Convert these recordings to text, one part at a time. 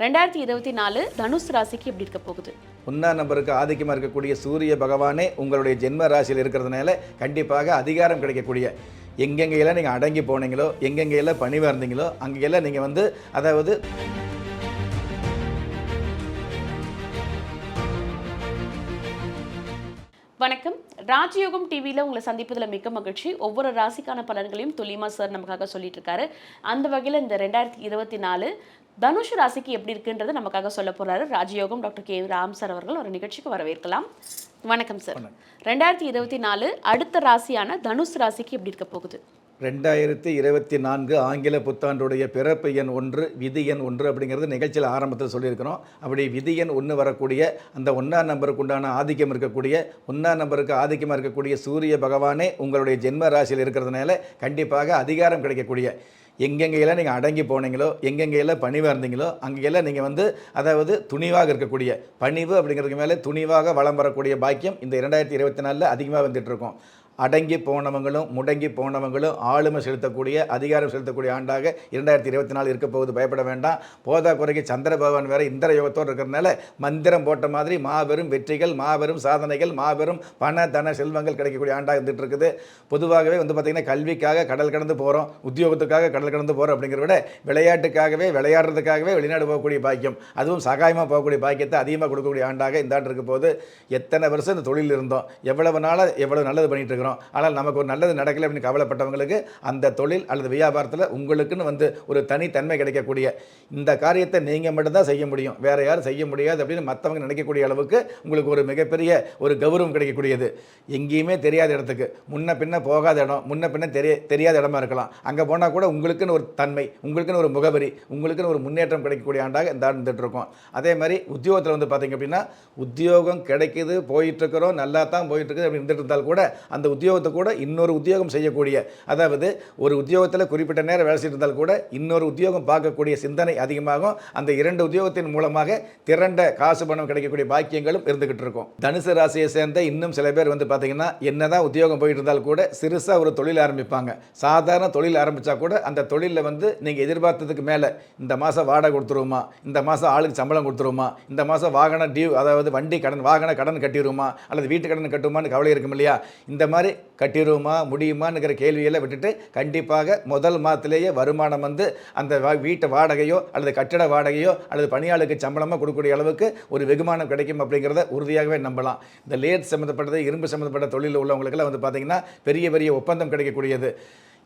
ரெண்டாயிரத்தி இருபத்தி நாலு தனுஷ் ராசிக்கு எப்படி இருக்க போகுது? ஒன்றாம் நம்பருக்கு ஆதிக்கமாக இருக்கக்கூடிய சூரிய பகவானே உங்களுடைய ஜென்ம ராசியில் இருக்கிறதுனால கண்டிப்பாக அதிகாரம் கிடைக்கக்கூடிய. எங்கெங்கெல்லாம் நீங்கள் அடங்கி போனீங்களோ எங்கெங்கெல்லாம் பணிவாக இருந்தீங்களோ அங்கெல்லாம் நீங்கள் வந்து அதாவது ராஜயோகம் டிவியில் உங்களை சந்திப்பதில் மிக்க மகிழ்ச்சி. ஒவ்வொரு ராசிக்கான பலன்களையும் துல்லியமா சார் நமக்காக சொல்லிட்டு இருக்காரு அந்த வகையில் இந்த ரெண்டாயிரத்தி இருபத்தி நாலு தனுஷ் ராசிக்கு எப்படி இருக்குன்றது நமக்காக சொல்ல போறாரு ராஜயோகம் டாக்டர் கே. ராம் சார் அவர்கள். ஒரு நிகழ்ச்சிக்கு வரவேற்கலாம். வணக்கம் சார் ரெண்டாயிரத்தி இருபத்தி நாலு அடுத்த ராசியான தனுஷ் ராசிக்கு எப்படி இருக்க போகுது? ரெண்டாயிரத்தி இருபத்தி நான்கு ஆங்கில புத்தாண்டுடைய பிறப்பு எண் ஒன்று விதி எண் ஒன்று அப்படிங்கிறது நிகழ்ச்சியில் ஆரம்பத்தில் சொல்லியிருக்கிறோம். அப்படி விதி எண் ஒன்று வரக்கூடிய அந்த ஒன்றாம் நம்பருக்கு உண்டான ஆதிக்கம் இருக்கக்கூடிய ஒன்றாம் நம்பருக்கு ஆதிக்கமாக இருக்கக்கூடிய சூரிய பகவானே உங்களுடைய ஜென்ம ராசியில் இருக்கிறதுனால கண்டிப்பாக அதிகாரம் கிடைக்கக்கூடிய. எங்கெங்கெல்லாம் நீங்கள் அடங்கி போனீங்களோ எங்கெங்கெல்லாம் பணிவாக இருந்தீங்களோ அங்கெல்லாம் நீங்கள் வந்து அதாவது துணிவாக இருக்கக்கூடிய பணிவு அப்படிங்கிறதுக்கு மேலே துணிவாக வளம் வரக்கூடிய பாக்கியம் இந்த இரண்டாயிரத்தி இருபத்தி நாலில் அதிகமாக வந்துட்டுருக்கோம் அடங்கி போனவங்களும் முடங்கி போனவங்களும் ஆளுமை செலுத்தக்கூடிய அதிகாரம் செலுத்தக்கூடிய ஆண்டாக இரண்டாயிரத்தி இருபத்தி நாலு இருக்க போகுது. பயப்பட வேண்டாம். போதா குறைக்கு சந்திர பகவான் வேறு இந்திர யோகத்தோடு இருக்கிறதுனால மந்திரம் போட்ட மாதிரி மாபெரும் வெற்றிகள் மாபெரும் சாதனைகள் மாபெரும் பண தன செல்வங்கள் கிடைக்கக்கூடிய ஆண்டாக இருந்துட்டு இருக்குது பொதுவாகவே வந்து பார்த்திங்கன்னா கல்விக்காக கடல் கடந்து போகிறோம் உத்தியோகத்துக்காக கடல் கடந்து போகிறோம் அப்படிங்கிறத விட விளையாட்டுக்காகவே விளையாடுறதுக்காகவே வெளிநாடு போகக்கூடிய பாக்கியம் அதுவும் சகாயமாக போகக்கூடிய பாக்கியத்தை அதிகமாக கொடுக்கக்கூடிய ஆண்டாக இந்த ஆண்டு இருக்க போது எத்தனை வருஷம் இந்த தொழில் இருந்தோம். எவ்வளவு நாளாக எவ்வளோ நல்லது பண்ணிட்டு இருக்கிறோம் ஆனால் நமக்கு ஒரு நல்லது நடக்கலை அப்படின்னு கவலைப்பட்டவங்களுக்கு அந்த தொழில் அல்லது வியாபாரத்தில் உங்களுக்குன்னு வந்து ஒரு தனித்தன்மை கிடைக்கக்கூடிய இந்த காரியத்தை நீங்கள் மட்டும்தான் செய்ய முடியும். வேறு யாரும் செய்ய முடியாது அப்படின்னு மற்றவங்க நினைக்கக்கூடிய அளவுக்கு உங்களுக்கு ஒரு மிகப்பெரிய ஒரு கௌரவம் கிடைக்கக்கூடியது. எங்கேயுமே தெரியாத இடத்துக்கு. முன்ன பின்ன போகாத இடம். முன்ன பின்ன தெரிய தெரியாத இடமா இருக்கலாம். அங்கே போனால் கூட உங்களுக்குன்னு ஒரு தன்மை உங்களுக்குன்னு ஒரு முகவரி உங்களுக்குன்னு ஒரு முன்னேற்றம் கிடைக்கக்கூடிய ஆண்டாக இந்த ஆண்டு இருந்துட்டு அதே மாதிரி உத்தியோகத்தில் வந்து பார்த்தீங்க அப்படின்னா உத்தியோகம் கிடைக்குது போயிட்டுருக்கிறோம் நல்லா தான் போயிட்டுருக்குது அப்படி இருந்தால் கூட அந்த உத்தியோகத்தை கூட இன்னொரு உத்தியோகம் செய்யக்கூடிய அதாவது ஒரு உத்தியோகத்தில் குறிப்பிட்ட நேரம் வேலை செய்திருந்தால் கூட இன்னொரு உத்தியோகம் பார்க்கக்கூடிய சிந்தனை அதிகமாகும். அந்த இரண்டு உத்தியோகத்தின் மூலமாக திரண்ட காசு பணம் கிடைக்கக்கூடிய பாக்கியங்களும் இருந்துகிட்டு இருக்கும். தனுசு ராசியை சேர்ந்த இன்னும் சில பேர் வந்து பார்த்தீங்கன்னா என்னதான் உத்தியோகம் போயிட்டு இருந்தால் கூட சிறுசாக ஒரு தொழில் ஆரம்பிப்பாங்க. சாதாரண தொழில் ஆரம்பித்தா கூட அந்த தொழிலில் வந்து நீங்கள் எதிர்பார்த்ததுக்கு மேலே இந்த மாதம் வாடகை கொடுத்துருவோமா? இந்த மாதம் ஆளுக்கு சம்பளம் கொடுத்துருவோமா? இந்த மாதம் வாகன டியூ அதாவது வண்டி கடன் வாகன கடன் கட்டிடுவோமா அல்லது வீட்டு கடன் கட்டுமான்னு கவலை இருக்கும் இல்லையா? இந்த மாதிரி கட்டிடுவோமா முடியுமாங்கிற கேள்வியெல்லாம் விட்டுட்டு கண்டிப்பாக முதல் மாதத்திலேயே வருமானம் வந்து அந்த வீட்டு வாடகையோ அல்லது கட்டிட வாடகையோ அல்லது பணியாளுக்கு சம்பளமாக கொடுக்கக்கூடிய அளவுக்கு ஒரு வெகுமானம் கிடைக்கும் அப்படிங்கிறத உறுதியாகவே நம்பலாம். இந்த லேட் சம்மந்தப்பட்டது இரும்பு சம்மந்தப்பட்ட தொழிலில் உள்ளவங்களுக்கெல்லாம் வந்து பார்த்திங்கன்னா பெரிய பெரிய ஒப்பந்தம் கிடைக்கக்கூடியது.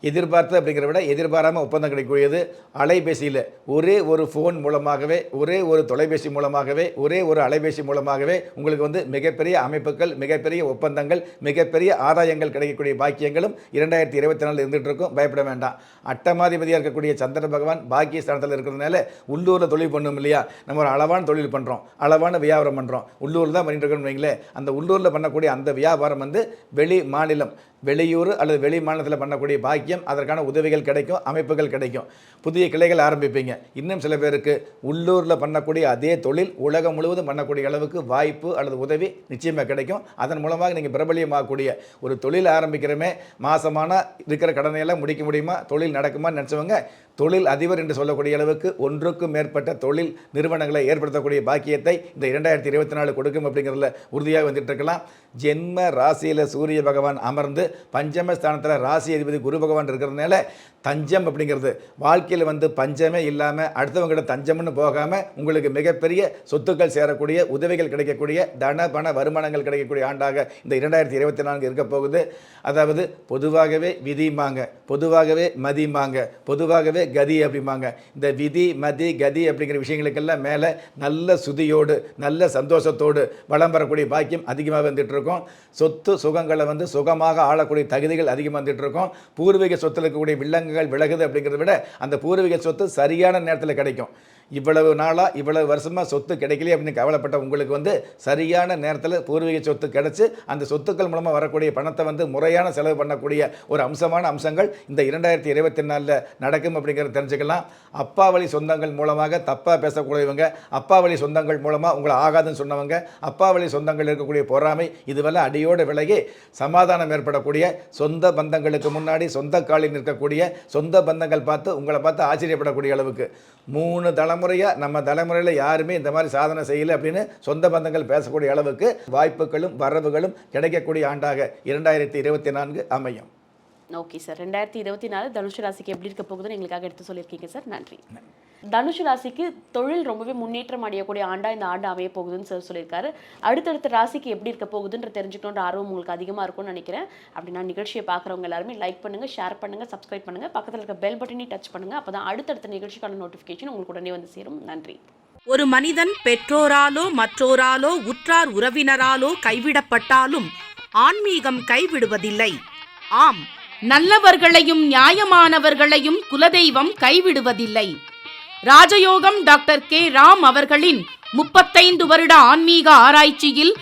எதிர்பார்த்து அப்படிங்கிறத விட எதிர்பாராமல் ஒப்பந்தம் கிடைக்கக்கூடியது. அலைபேசியில் ஒரே ஒரு ஃபோன் மூலமாகவே ஒரே ஒரு தொலைபேசி மூலமாகவே ஒரே ஒரு அலைபேசி மூலமாகவே உங்களுக்கு வந்து மிகப்பெரிய அமைப்புகள் மிகப்பெரிய ஒப்பந்தங்கள் மிகப்பெரிய ஆதாயங்கள் கிடைக்கக்கூடிய பாக்கியங்களும் இரண்டாயிரத்தி இருபத்தி நாலில் இருந்துகிட்டு இருக்கும். பயப்பட வேண்டாம். அட்டமாதிபதியாக இருக்கக்கூடிய சந்திர பகவான் பாக்கிய ஸ்தானத்தில் இருக்கிறதுனால உள்ளூரில் தொழில் பண்ணும் இல்லையா? நம்ம ஒரு அளவான தொழில் பண்ணுறோம் அளவான வியாபாரம் பண்ணுறோம் உள்ளூர் தான் பண்ணிட்டு இருக்கோம்னு வைங்களேன். அந்த உள்ளூரில் பண்ணக்கூடிய அந்த வியாபாரம் வந்து வெளி மாநிலம் வெளியூர் அல்லது வெளி மாநிலத்தில் பண்ணக்கூடிய பாக்கியம் அதற்கான உதவிகள் கிடைக்கும் அமைப்புகள் கிடைக்கும். புதிய கிளைகள் ஆரம்பிப்பீங்க. இன்னும் சில பேருக்கு உள்ளூரில் பண்ணக்கூடிய அதே தொழில் உலகம் முழுவதும் பண்ணக்கூடிய அளவுக்கு வாய்ப்பு அல்லது உதவி நிச்சயமாக கிடைக்கும். அதன் மூலமாக நீங்கள் பிரபலியமாகக்கூடிய ஒரு தொழில் ஆரம்பிக்கிறமே மாசமான இருக்கிற கடனையெல்லாம் முடிக்க முடியுமா? தொழில் நடக்குமான்னு நினச்சவங்க தொழில் அதிபர் என்று சொல்லக்கூடிய அளவுக்கு ஒன்றுக்கும் மேற்பட்ட தொழில் நிறுவனங்களை ஏற்படுத்தக்கூடிய பாக்கியத்தை இந்த இரண்டாயிரத்தி இருபத்தி நாலு கொடுக்கும் அப்படிங்கிறதுல உறுதியாக வந்துட்டு இருக்கலாம். ஜென்ம ராசியில் சூரிய பகவான் அமர்ந்து பஞ்சம ஸ்தானத்தில் ராசி அதிபதி குரு பகவான் இருக்கிறதுனால தஞ்சம் அப்படிங்கிறது. வாழ்க்கையில் வந்து பஞ்சமே இல்லாமல் அடுத்தவங்ககிட்ட தஞ்சம்னு போகாமல் உங்களுக்கு மிகப்பெரிய சொத்துக்கள் சேரக்கூடிய உதவிகள் கிடைக்கக்கூடிய தன பண வருமானங்கள் கிடைக்கக்கூடிய ஆண்டாக இந்த இரண்டாயிரத்தி இருபத்தி நான்கு இருக்க போகுது. அதாவது பொதுவாகவே விதிமாங்க பொதுவாகவே மதிமாங்க பொதுவாகவே கதி அப்படிம்பாங்க. இந்த விதி மதி கதி அப்படிங்கிற விஷயங்களுக்கெல்லாம் மேலே நல்ல சுதியோடு நல்ல சந்தோஷத்தோடு வளம் வரக்கூடிய பாக்கியம் அதிகமாக வந்துட்டு இருக்கும். சொத்து சுகங்களை வந்து சுகமாக ஆளக்கூடிய தகுதிகள் அதிகமாக வந்துட்டு இருக்கும். பூர்வீக சொத்தில் இருக்கக்கூடிய வில்லங்குகள் விலகுது அப்படிங்கிறத விட அந்த பூர்வீக சொத்து சரியான நேரத்தில் கிடைக்கும். இவ்வளவு நாளாக இவ்வளவு வருஷமாக சொத்து கிடைக்கலையே அப்படின்னு கவலைப்பட்ட உங்களுக்கு வந்து சரியான நேரத்தில் பூர்வீக சொத்து கிடச்சி அந்த சொத்துக்கள் மூலமாக வரக்கூடிய பணத்தை வந்து முறையான செலவு பண்ணக்கூடிய ஒரு அம்சமான அம்சங்கள் இந்த இரண்டாயிரத்தி இருபத்தி நாலில் நடக்கும் அப்படிங்கிறத தெரிஞ்சுக்கலாம். அப்பா வழி சொந்தங்கள் மூலமாக தப்பாக பேசக்கூடியவங்க அப்பா வழி சொந்தங்கள் மூலமாக உங்களை ஆகாதுன்னு சொன்னவங்க அப்பா வழி சொந்தங்கள் இருக்கக்கூடிய பொறாமை இதுவெல்லாம் அடியோடு விலகி சமாதானம் ஏற்படக்கூடிய சொந்த பந்தங்களுக்கு முன்னாடி சொந்த காலில் நிற்கக்கூடிய சொந்த பந்தங்கள் பார்த்து உங்களை பார்த்து ஆச்சரியப்படக்கூடிய அளவுக்கு மூணு தளம் தலைமுறையாக நம்ம தலைமுறையில் யாருமே இந்த மாதிரி சாதனை செய்யலை அப்படின்னு சொந்த பந்தங்கள் பேசக்கூடிய அளவுக்கு வாய்ப்புகளும் வரவுகளும் கிடைக்கக்கூடிய ஆண்டாக இரண்டாயிரத்தி இருபத்தி நான்கு அமையும். ஓகே சார் ரெண்டாயிரத்தி இருபத்தி நாலு தனுஷு ராசிக்கு எப்படி இருக்க போகுதுன்னு எங்களுக்காக எடுத்து சொல்லியிருக்கீங்க சார் நன்றி. தனுஷ் ராசிக்கு தொழில் ரொம்பவே முன்னேற்றம் அடையக்கூடிய ஆண்டா இந்த ஆண்டு அமைய போகுதுன்னு சார் சொல்லியிருக்காரு. அடுத்தடுத்த ராசிக்கு எப்படி இருக்க போகுதுன்ற தெரிஞ்சுக்கணுன்ற ஆர்வம் உங்களுக்கு அதிகமாக இருக்கும்னு நினைக்கிறேன். அப்படி நான் நிகழ்ச்சியை பார்க்குறவங்க எல்லாருமே லைக் பண்ணுங்கள் ஷேர் பண்ணுங்கள் சப்ஸ்கிரைப் பண்ணுங்க. பக்கத்தில் இருக்க பெல் பட்டனையும் டச் பண்ணுங்க. அப்பதான் அடுத்தடுத்த நிகழ்ச்சிக்கான நோட்டிஃபிகேஷன் உங்களுக்கு உடனே வந்து சேரும். நன்றி. ஒரு மனிதன் பெற்றோராலோ மற்றோராலோ உற்றார் உறவினராலோ கைவிடப்பட்டாலும் ஆன்மீகம் கைவிடுவதில்லை. ஆம் நல்லவர்களையும் நியாயமானவர்களையும் குலதெய்வம் கைவிடுவதில்லை. ராஜயோகம் டாக்டர் கே. ராம் அவர்களின் முப்பத்தைந்து வருட ஆன்மீக ஆராய்ச்சியில்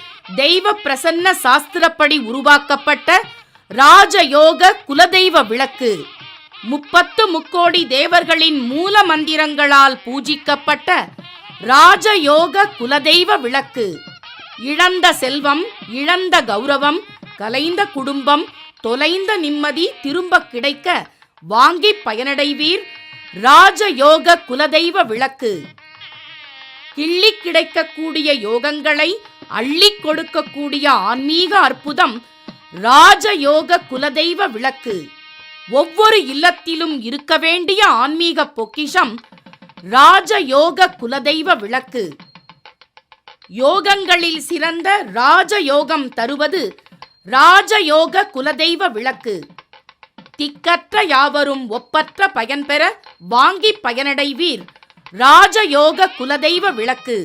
தெய்வ பிரசன்ன சாஸ்திரப்படி உருவாக்கப்பட்ட ராஜயோக குலதெய்வ விளக்கு. முப்பத்து முக்கோடி தேவர்களின் மூல மந்திரங்களால் பூஜிக்கப்பட்ட ராஜயோக குலதெய்வ விளக்கு. இழந்த செல்வம் இழந்த கௌரவம் கலைந்த குடும்பம் தொலைந்த நிம்மதி திரும்ப கிடைக்க வாங்கி பயனடைவீர் ராஜயோக குலதெய்வ விளக்கு. கிள்ளி கிடைக்கக்கூடிய யோகங்களை அள்ளி கொடுக்கக்கூடிய ஆன்மீக அற்புதம் ராஜயோக குலதெய்வ விளக்கு. ஒவ்வொரு இல்லத்திலும் இருக்க வேண்டிய ஆன்மீக பொக்கிஷம் ராஜயோக குலதெய்வ விளக்கு. யோகங்களில் சிறந்த ராஜயோகம் தருவது ராஜயோக குலதெய்வ விளக்கு. திக்கற்ற யாவரும் ஒப்பற்ற பயன்பெற வாங்கி பயனடைவீர். ராஜயோக குலதெய்வ விளக்கு.